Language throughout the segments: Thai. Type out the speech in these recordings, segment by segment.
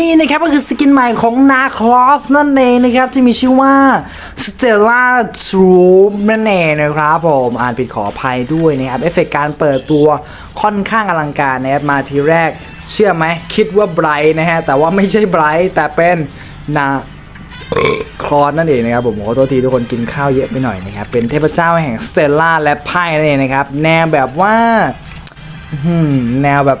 นี่นะครับก็คือสกินใหม่ของนาคลอสนั่นเองนะครับ ที่มีชื่อว่า Stella Troop นั่นเองนะครับผมอ่านผิดขออภัยด้วยนะครับ เอฟเฟกต์การเปิดตัวค่อนข้างอลังการนะครับ มาทีแรกเชื่อไหมคิดว่าไบรท์นะฮะ แต่ว่าไม่ใช่ไบรท์แต่เป็นนาคลอสนั่นเองนะครับผมขอโทษทีทุกคนกินข้าวเยอะไปหน่อยนะครับ เป็นเทพเจ้าแห่งสเตลล่าและไพ่นั่นเองนะครับ แนวแบบว่าแนวแบบ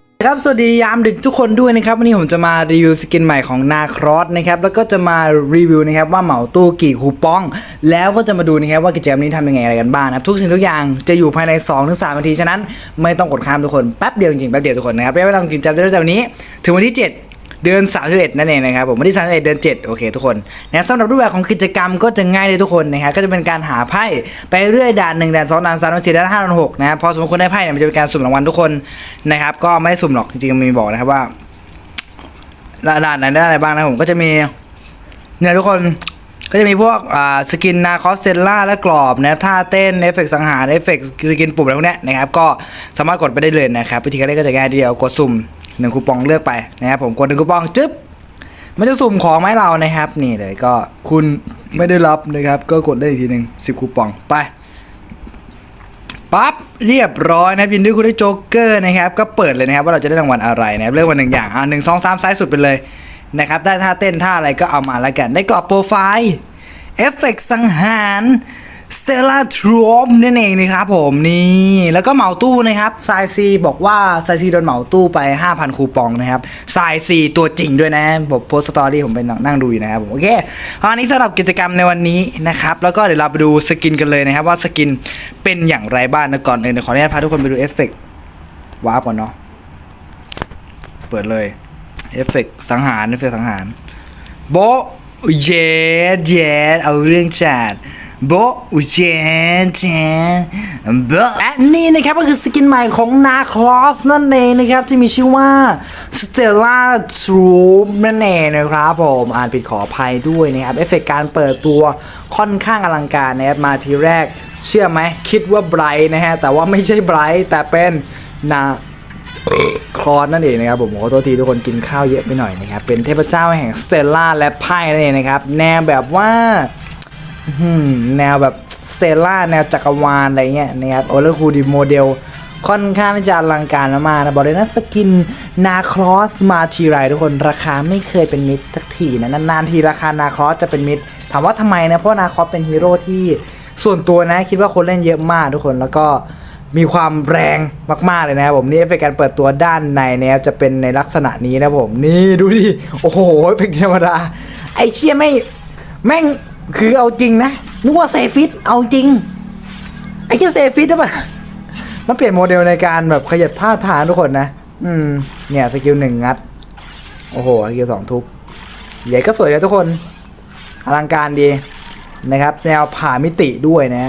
ครับสวัสดียามดึกทุกคนด้วยนะครับวันนี้ผมจะมารีวิวสกินใหม่ของนาครอสนะครับแล้วก็จะมารีวิวนะครับว่าเหมาตู้กี่คูปอง แล้วก็จะมาดูนะครับว่ากิจกรรมนี้ทำยังไงอะไรกันบ้างนะครับทุกสิ่งทุกอย่างจะอยู่ภายใน2-3นาทีฉะนั้น ไม่ต้องกดข้ามทุกคนแป๊บเดียวจริงๆแป๊บเดียวทุกคนนะครับไม่ต้องกินจำได้ตั้งแต่วันนี้ ถึงวันที่ 7 เดือน 31 นั่นเองนะครับผมวันที่ 31 เดือน 7 โอเคทุกคนนะสำหรับรูปแบบของกิจกรรมก็จะง่ายเลยทุกคนนะครับก็จะเป็นการหาไพ่ไปเรื่อยด่าน1ด่าน2ด่าน3ด่าน4ด่าน5ด่าน6นะครับพอสมมติคนได้ไพ่เนี่ยมันจะเป็นการสุ่มรางวัลทุกคนนะครับก็ไม่ได้สุ่มหรอกจริงๆมีบอกนะครับว่าด่านไหนได้อะไรบ้างนะผมก็จะมีเนี่ยทุกคนก็จะมีพวกสกินนาคอสเซล่าและกรอบนะท่าเต้นเอฟเฟกต์สังหารเอฟเฟกต์สกินปุ่มอะไรพวกเนี้ยนะครับก็สามารถกดไปได้เลยนะครับวิธีการเล่นก็จะง่ายทีเดียวกดสุ่ม หนึ่งคูปองเลือกไปนะครับผมกดหนึ่งคูปองจึ๊บมันจะสุ่มของมาให้เรานะครับ นี่เลยก็คุณไม่ได้รับนะครับ ก็กดได้อีกทีหนึ่งสิบคูปองไปปั๊บเรียบร้อยนะยินดีคุณได้โจ๊กเกอร์นะครับ ก็เปิดเลยนะครับ ว่าเราจะได้รางวัลอะไรนะครับเลือกวันหนึ่งอย่างอ่าหนึ่งสองสามซ้ายสุดไปเลยนะครับได้ท่าเต้นท่าอะไรก็เอามาแล้วกัน ได้กรอบโปรไฟล์เอฟเฟกต์สังหาร ล่าทรอมนั่นเองนะครับผมนี่แล้วก็เหมาตู้นะครับไซซีบอกว่าไซซีโดนเหมาตู้ไป 5,000 คูปองนะครับไซซีตัวจริงด้วยนะผมโพสต์สตอรี่ผมไปนั่งดูอยู่นะครับผมโอเคอันนี้สำหรับกิจกรรมในวันนี้นะครับแล้วก็เดี๋ยวเราไปดูสกินกันเลยนะครับว่าสกินเป็นอย่างไรบ้างนะก่อนอื่นเดี๋ยวขออนุญาตพาทุกคนไปดูเอฟเฟกต์วาร์ปก่อนเนาะเปิดเลยเอฟเฟกต์สังหารเอฟเฟกต์สังหารโบเย็ดเย็ดเอาเรื่องจัด โบะเย็ดเย็ดโบและนี่นะครับก็คือสกินใหม่ของนาคลอสนั่นเองนะครับ ที่มีชื่อว่า Stella Troop นั่นเองนะครับผมอ่านผิดขออภัยด้วยนะครับ เอฟเฟกต์การเปิดตัวค่อนข้างอลังการนะครับ มาทีแรกเชื่อไหมคิดว่าไบรท์นะฮะ แต่ว่าไม่ใช่ไบรท์แต่เป็นนาคลอนนั่นเองนะครับผมขอโทษทีทุกคนกินข้าวเยอะไปหน่อยนะครับ เป็นเทพเจ้าแห่งสเตลล่าและไพ่นั่นเองนะครับ แนวแบบว่า แนวแบบสเตล่าแนวจักรวาลอะไรเงี้ยนะครับโอเลคูดีโมเดลค่อนข้างที่จะอลังการมากนะ บอกเลยนะสกินนาคลอสมาทีไรทุกคนราคาไม่เคยเป็นมิตรสักทีนะนานๆทีราคานาคลอสจะเป็นมิตรถามว่าทำไมนะ เพราะนาคลอสเป็นฮีโร่ที่ส่วนตัวนะ คิดว่าคนเล่นเยอะมากทุกคนแล้วก็มีความแรงมากๆเลยนะครับผมนี่เอฟเฟกการเปิดตัวด้านในนะครับจะเป็นในลักษณะนี้นะครับผม นี่ดูดิ โอ้โหเป็นธรรมดา ไอเชี่ยไม่แม่ง คือเอาจริงนะ นึกว่าเซฟิตเอาจริง ไอเชี่เซฟิตหรือเปล่ามันเปลี่ยนโมเดลในการแบบขยับท่าทางทุกคนนะ อืม เนี่ยสกิลหนึ่งงัด โอ้โหสกิลสองทุบใหญ่ก็สวยเลยทุกคน อลังการดีนะครับ แนวผ่ามิติด้วยนะ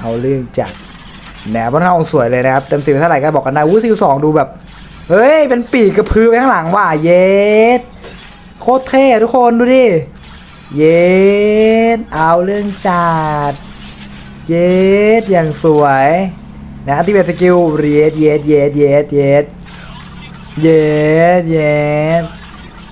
เอาเรื่องจัดแนบพระเท่าสวยเลยนะครับ เต็มสิบเท่าไหร่ก็บอกกันได้วูซิลสองดูแบบ เฮ้ย เป็นปีกกระพือไปข้างหลังว่ะเย็ดโคตรเท่ทุกคนดูดิ เย็ดเอาเรื่องจัดเย็ดอย่างสวยนะที่เป็นสกิลเย็ดเย็ดเย็ดเย็ดเย็ดเย็ดเย็ด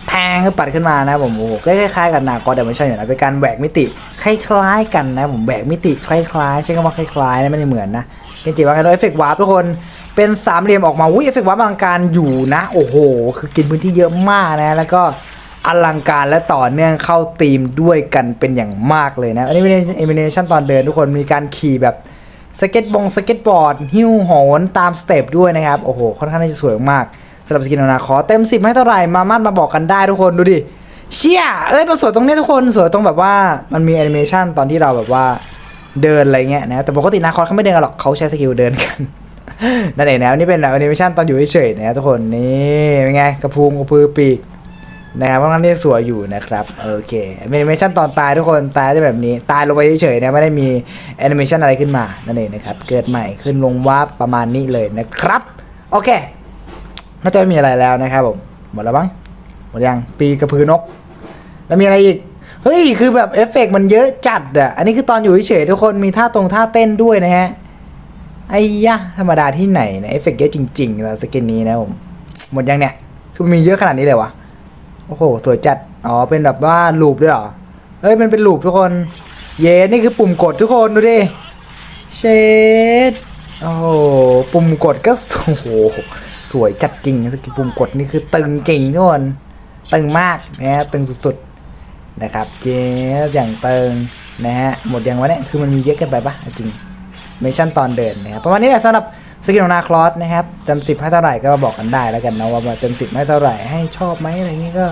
แทงก็ปัดขึ้นมานะผมโอ้โหก็คล้ายๆกับนาคอแต่ไม่ใช่อยู่นะเป็นการแหวกมิติคล้ายๆกันนะผมแหวกมิติคล้ายๆใช้คำว่าคล้ายๆนะไม่ได้เหมือนนะจริงๆว่าไงด้วยเอฟเฟกต์วาร์ปทุกคนเป็นสามเหลี่ยมออกมาอุ้ยเอฟเฟกต์วาร์ปอลังการอยู่นะ โอ้โห คือกินพื้นที่เยอะมากนะ แล้วก็ อลังการและต่อเนื่องเข้าธีมด้วยกันเป็นอย่างมากเลยนะอันนี้เป็นแอนิเมชันตอนเดินทุกคนมีการขี่แบบสเก็ตบงสเก็ตบอร์ด หิ้วโหนตามสเต็ปด้วยนะครับ โอ้โห ค่อนข้างที่จะสวยมากสำหรับสกินนาคอเต็ม 10 ให้เท่าไหร่มามั่นมาบอกกันได้ทุกคนดูดิ เชี่ย เอ้ยมันสวยตรงนี้ทุกคนสวยตรงแบบว่ามันมีแอนิเมชันตอนที่เราแบบว่าเดินอะไรเงี้ยนะ แต่ปกตินาคอเขาไม่เดินกันหรอกเขาใช้สกิลเดินกันนั่นเองนะนี่เป็นแอนิเมชันตอนอยู่เฉยๆนะทุกคนนี่เป็นไงกระพุงกระพือปีก นะครับค่อนข้างที่สวยอยู่นะครับโอเคแอนิเมชันตอนตายทุกคนตายจะแบบนี้ ตายลงไปเฉยๆนะไม่ได้มีแอนิเมชันอะไรขึ้นมานั่นเองนะครับเกิดใหม่ขึ้นลงวาร์ปประมาณนี้เลยนะครับโอเคน่าจะไม่มีอะไรแล้วนะครับผมหมดแล้วบ้างหมดยังปีกระพือนก แล้วมีอะไรอีกเฮ้ยคือแบบเอฟเฟกต์มันเยอะจัดอะอันนี้คือตอนอยู่เฉยๆทุกคนมีท่าตรงท่าเต้นด้วยนะฮะไอ้ยะธรรมดาที่ไหนนะเอฟเฟกต์เยอะจริงๆสำหรับสกินนี้นะผมหมดยังเนี่ยคือมันมีเยอะขนาดนี้เลยวะ โอ้โห สวยจัด อ๋อ เป็นแบบว่าลูปด้วยเหรอ เฮ้ย มันเป็นลูปทุกคน เย้นี่คือปุ่มกดทุกคนดูดิ เชดโอ้โห ปุ่มกดก็โอ้โห สวยจัดจริงสกิลปุ่มกดนี่คือตึงจริงทุกคน ตึงมากนะฮะตึงสุดๆ นะครับ เย้อย่างตึงนะฮะ หมดยังวะเนี่ย คือมันมีเยอะเกินไปปะจริงเมชั่นตอนเดินนะครับ ประมาณนี้แหละสำหรับ กิลนาคลอสนะครับเต็มสิบให้เท่าไหร่ก็มาบอกกันได้แล้วกันนะว่าเต็มสิบให้เท่าไหร่ให้ชอบไหมอะไรอย่างงี้ก็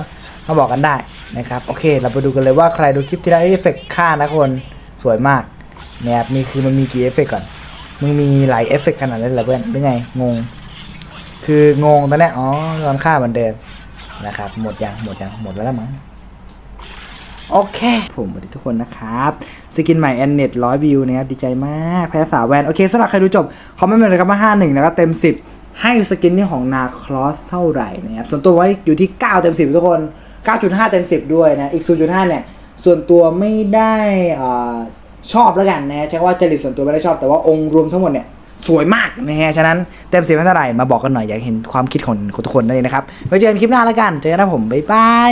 มาบอกกันได้นะครับโอเค เราไปดูกันเลยว่าใครดูคลิปที่ได้เอฟเฟกค่านะคนสวยมากนะครับนี่คือมันมีกี่เอฟเฟกต์ก่อนมึงมีหลายเอฟเฟกขนาดนั้นเหรอเพื่อนหรือไงงง คืองงตอนนี้อ๋อตอนค่าเหมือนเดิมนะครับหมดยังหมดยังหมดแล้วละมั้ง โอเค ผมสวัสดีทุกคนนะครับ สกินใหม่แอนเน็ตร้อยวิวนะครับ ดีใจมาก แพ้สาวแวน โอเคสำหรับใครดูจบ คอมเมนต์มาเลยครับว่าห้าหนึ่งนะครับเต็มสิบให้สกินนี่ของนาคลอสเท่าไหร่นะครับ ส่วนตัวไว้อยู่ที่ 9 เต็ม 10 ทุกคน 9.5 เต็ม 10 ด้วยนะ อีก 0.5 เนี่ย ส่วนตัวไม่ได้อชอบแล้วกันนะใช้ว่าจริตส่วนตัวไม่ได้ชอบ แต่ว่าองค์รวมทั้งหมดเนี่ยสวยมากนะฮะ ฉะนั้นเต็มสิบให้เท่าไหร่ มาบอกกันหน่อยอยากเห็นความคิดของทุกคนนั่นเองนะครับไว้เจอกันคลิปหน้าแล้วกัน เจอกันนะผม บ๊ายบาย